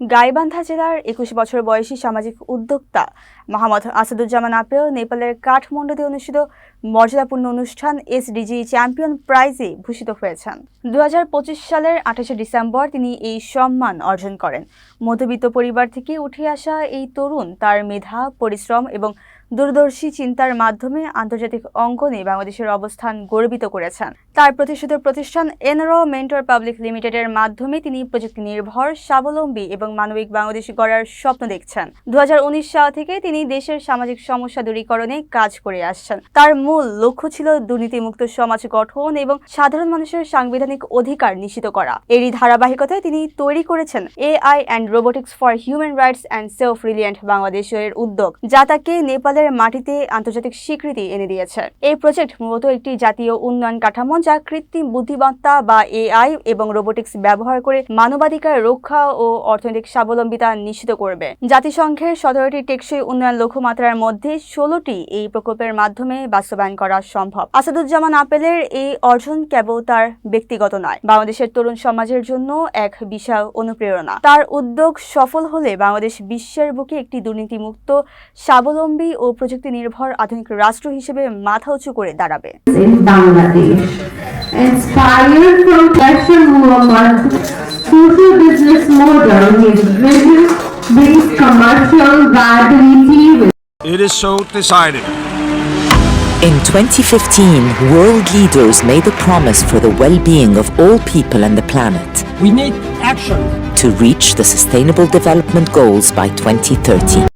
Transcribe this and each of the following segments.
গাইবান্ধা জেলার একুশ বছর বয়সী সামাজিক উদ্যোক্তা মোহাম্মদ আসাদুজ্জামান আপেও নেপালের কাঠমান্ডুতে অনুষ্ঠিত মর্যাদাপূর্ণ অনুষ্ঠান এসডিজি চ্যাম্পিয়ন প্রাইজে ভূষিত হয়েছেন। দু হাজার পঁচিশ সালের আঠাশে ডিসেম্বর তিনি এই সম্মান অর্জন করেন। মধ্যবিত্ত পরিবার থেকে উঠে আসা এই তরুণ তার মেধা, পরিশ্রম এবং দূরদর্শী চিন্তার মাধ্যমে আন্তর্জাতিক অঙ্গনে বাংলাদেশের অবস্থান গর্বিত করেছেন। তার প্রতিষ্ঠিত প্রতিষ্ঠান এনরো মেন্টর পাবলিক লিমিটেডের মাধ্যমে তিনি প্রযুক্তি নির্ভর, স্বাবলম্বী এবং মানবিক বাংলাদেশ গড়ার স্বপ্ন দেখছেন। দু সাল থেকে তিনি দেশের সামাজিক সমস্যা দূরীকরণে কাজ করে আসছেন। তার মূল লক্ষ্য ছিল দুর্নীতিমুক্ত সমাজ গঠন এবং সাধারণ মানুষের সাংবিধানিক অধিকার নিশ্চিত করা। এরই ধারাবাহিকতায় তিনি তৈরি করেছেন AI and robotics for human rights and self reliant বাংলাদেশের উদ্যোগ, যা তাকে নেপালের মাটিতে আন্তর্জাতিক স্বীকৃতি এনে দিয়েছে। এই প্রজেক্ট মূলত একটি জাতীয় উন্নয়ন কাঠামো যা কৃত্রিম বুদ্ধিমত্তা বা এআই এবং রোবোটিক্স ব্যবহার করে মানবাধিকার রক্ষা ও অর্থনৈতিক স্বাবলম্বিতা নিশ্চিত করবে। জাতিসংঘের সতেরোটি টেকসই উন্নয়ন লক্ষ্যমাত্রার মধ্যে ষোলোটি এই প্রকল্পের মাধ্যমে বাস্তবায়ন করা সম্ভব। আসাদুজ্জামান আপেলের এই অর্জন কেবল তার ব্যক্তিগত নয়, বাংলাদেশের তরুণ সমাজের জন্য এক বিশাল অনুপ্রেরণা। তার উদ্যোগ সফল হলে বাংলাদেশ বিশ্বের বুকে একটি দুর্নীতিমুক্ত, স্বাবলম্বী ও প্রযুক্তি নির্ভর আধুনিক রাষ্ট্র হিসেবে মাথা উঁচু করে দাঁড়াবে in Bangladesh. Inspired from Pasha Muhammad, social business model, his vision brings commercial viability with It is so decided. In 2015, world leaders made a promise for the well being of all people and the planet We need action. to reach the Sustainable Development Goals by 2030.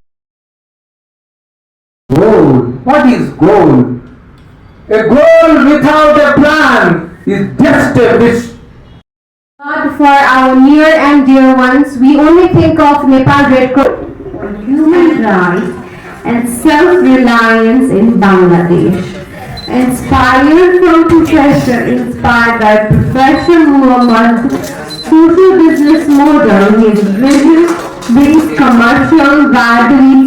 What is goal? A goal without a plan is just a wish. God for our near and dear ones, we only think of Nepal Red Cross human rights and self-reliance in Bangladesh. Inspired from professor, inspired by Professor Muhammad, social business model, his vision brings commercial viability